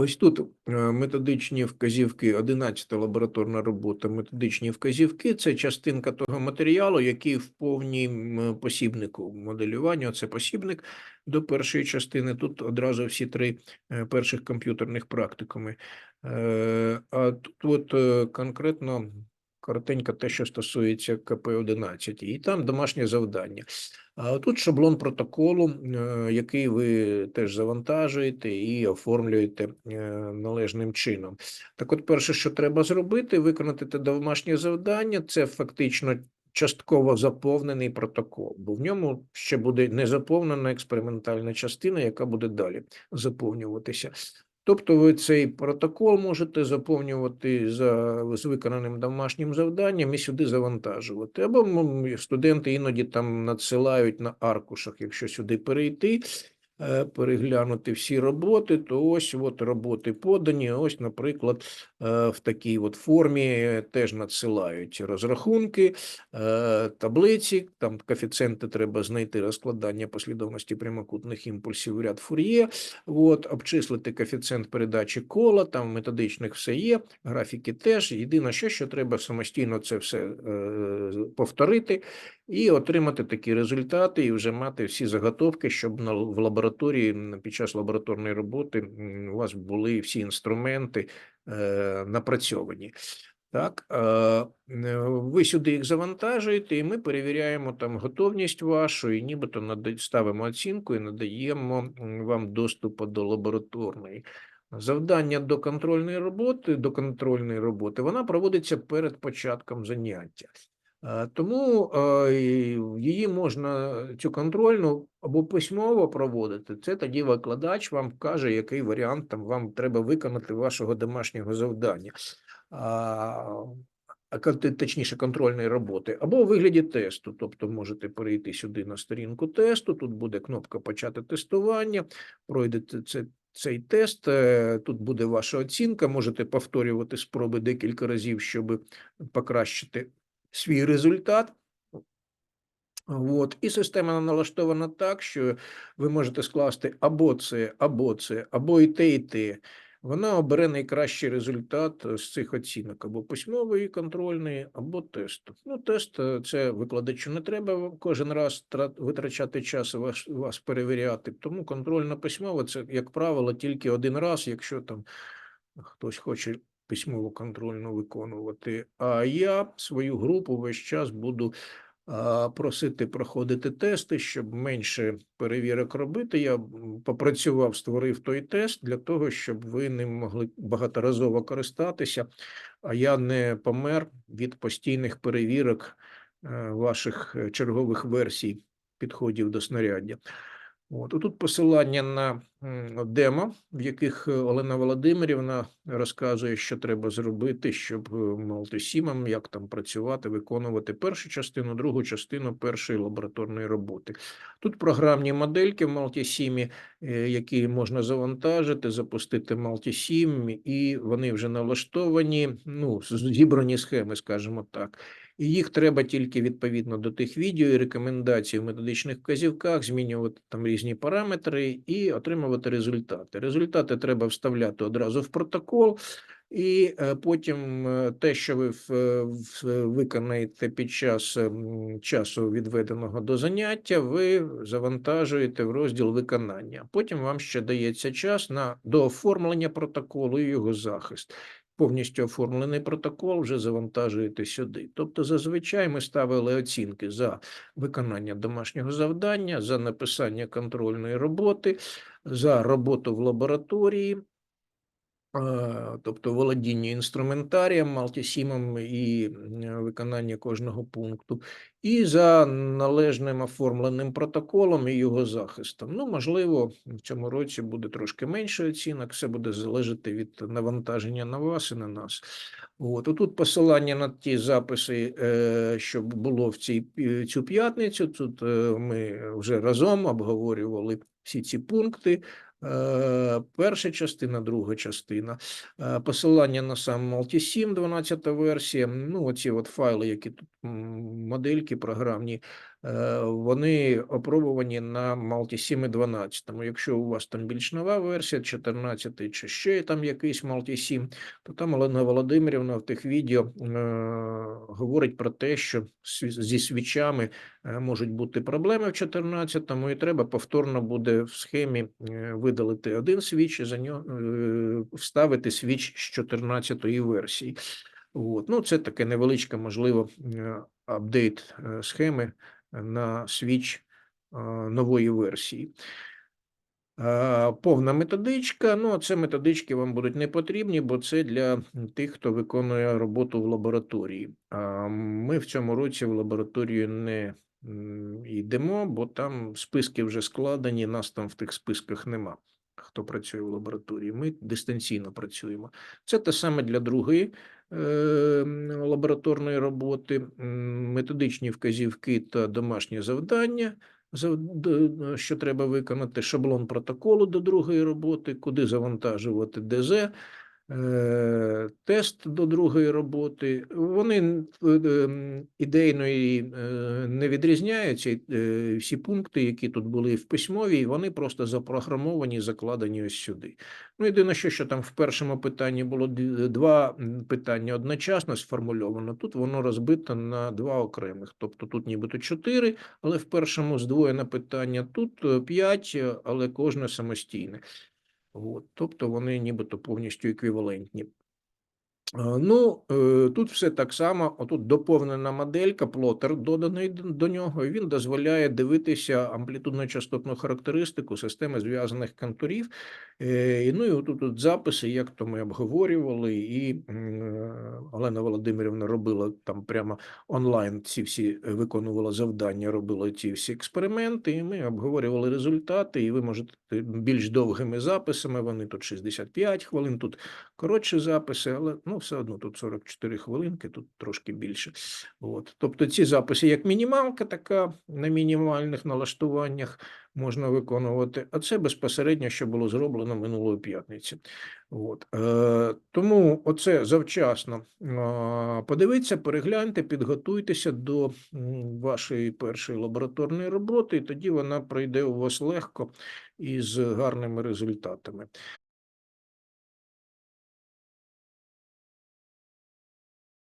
Ось тут е, методичні вказівки, 11 лабораторна робота, методичні вказівки це частинка того матеріалу, який в повнім посібнику моделювання. Це посібник до першої частини. Тут одразу всі три е, перших комп'ютерних практикуми. Е, А тут от конкретно коротенько те, що стосується КП-11, і там домашнє завдання. Тут шаблон протоколу, е, який ви теж завантажуєте і оформлюєте е, належним чином. Так от, перше, що треба зробити, виконати те домашнє завдання, це фактично частково заповнений протокол, бо в ньому ще буде незаповнена експериментальна частина, яка буде далі заповнюватися. Тобто ви цей протокол можете заповнювати за з виконаним домашнім завданням і сюди завантажувати. Або студенти іноді там надсилають на аркушах, якщо сюди перейти, переглянути всі роботи, то ось от роботи подані. Ось, наприклад, е, в такій от формі теж надсилають розрахунки, е, таблиці, там коефіцієнти треба знайти розкладання послідовності прямокутних імпульсів в ряд Фур'є, от, обчислити коефіцієнт передачі кола, там методичних все є, графіки теж. Єдине, що, що треба самостійно це все е, повторити і отримати такі результати, і вже мати всі заготовки, щоб на, в лабораторії під час лабораторної роботи у вас були всі інструменти е, напрацьовані. Так, е, ви сюди їх завантажуєте, і ми перевіряємо там готовність вашу, і нібито ставимо оцінку і надаємо вам доступу до лабораторної. Завдання до контрольної роботи, до контрольної роботи, вона проводиться перед початком заняття. Е, Тому е, її можна цю контрольну або письмово проводити. Це тоді викладач вам вкаже, який варіант там вам треба виконати вашого домашнього завдання. Точніше контрольної роботи, або у вигляді тесту. Тобто можете перейти сюди на сторінку тесту. Тут буде кнопка почати тестування. Пройдете це. Цей тест, е, тут буде ваша оцінка. Можете повторювати спроби декілька разів, щоб покращити свій результат. От. І система налаштована так, що ви можете скласти або це, або це, або і те, і те. Вона обере найкращий результат е, з цих оцінок, або письмової, контрольної, або тесту. Ну, тест е, це викладачу не треба кожен раз витрачати час вас, вас перевіряти. Тому контрольно письмово це, як правило, тільки один раз, якщо там хтось хоче письмово контрольно виконувати. А я свою групу весь час буду просити проходити тести, щоб менше перевірок робити. Я попрацював, створив той тест для того, щоб ви ним могли багаторазово користатися, а я не помер від постійних перевірок е, ваших е, чергових версій підходів до снаряддя. От тут посилання на демо, в яких е, Олена Володимирівна розказує, що треба зробити, щоб е, мультисімам, як там працювати, виконувати першу частину, другу частину першої лабораторної роботи. Тут програмні модельки в Multisim, е, які можна завантажити, запустити Multisim, і вони вже налаштовані, ну, зібрані схеми, скажімо так. І їх треба тільки відповідно до тих відео і рекомендацій в методичних вказівках, змінювати там різні параметри і отримувати результати. Результати треба вставляти одразу в протокол, і е, потім е, те, що ви е, виконаєте під час ем, часу, відведеного до заняття, ви завантажуєте в розділ виконання. Потім вам ще дається час на дооформлення протоколу і його захист повністю оформлений протокол вже завантажуєте сюди. Тобто, зазвичай ми ставили оцінки за виконання домашнього завдання, за написання контрольної роботи, за роботу в лабораторії. Е, Тобто володіння інструментарієм, малтісімом і виконання кожного пункту, і за належним оформленим протоколом і його захистом. Ну, можливо, в цьому році буде трошки менше оцінок, все буде залежати від навантаження на вас і на нас. От тут посилання на ті записи, е, що було в цій цю п'ятницю. Тут е, ми вже разом обговорювали всі ці пункти. Е, Перша частина, друга частина, Е, посилання на сам Multisim, 12 версія. Ну, оці от файли, які тут модельки програмні, е, вони опробувані на Multisim і 12. Якщо у вас там більш нова версія, 14 чи ще там якийсь Multisim, то там Олена Володимирівна в тих відео е, говорить про те, що зі свічами е, можуть бути проблеми в 14-му, і треба повторно буде в схемі видалити один свіч і за нього вставити свіч з 14-ї версії. От. Ну, це таке невеличке, можливо, е, апдейт е, схеми на свіч е, нової версії. Повна методичка. Ну, це методички вам будуть не потрібні, бо це для тих, хто виконує роботу в лабораторії. А ми в цьому році в лабораторію не йдемо, бо там списки вже складені, нас там в тих списках нема. Хто працює в лабораторії, ми дистанційно працюємо. Це те саме для другої лабораторної роботи, методичні вказівки та домашні завдання що треба виконати, шаблон протоколу до другої роботи, куди завантажувати ДЗ, тест до другої роботи. Вони е, ідейно і, е, не відрізняються. е, Всі пункти, які тут були в письмовій, вони просто запрограмовані, закладені ось сюди. Ну, єдине, що, що там в першому питанні було два питання одночасно сформульовано. Тут воно розбито на два окремих. Тобто тут нібито чотири, але в першому здвоєне питання, тут е, п'ять, е, але кожне самостійне. От, тобто вони нібито повністю еквівалентні. Ну, е, тут все так само. Отут доповнена моделька, плотер доданий до нього. і Він дозволяє дивитися амплітудно-частотну характеристику системи зв'язаних контурів. Е, Ну і отут тут записи, як то ми обговорювали, і е, Олена Володимирівна робила там прямо онлайн ці всі виконувала завдання, робила ці всі експерименти, і ми обговорювали результати. І ви можете більш довгими записами. Вони тут 65 хвилин, тут коротші записи, але ну все одно тут 44 хвилинки, тут трошки більше. От. Тобто ці записи як мінімалка, така на мінімальних налаштуваннях можна виконувати, а це безпосередньо, що було зроблено минулої п'ятниці. От. Е, тому оце завчасно е, подивіться, перегляньте, підготуйтеся до вашої першої лабораторної роботи, і тоді вона пройде у вас легко і з гарними результатами.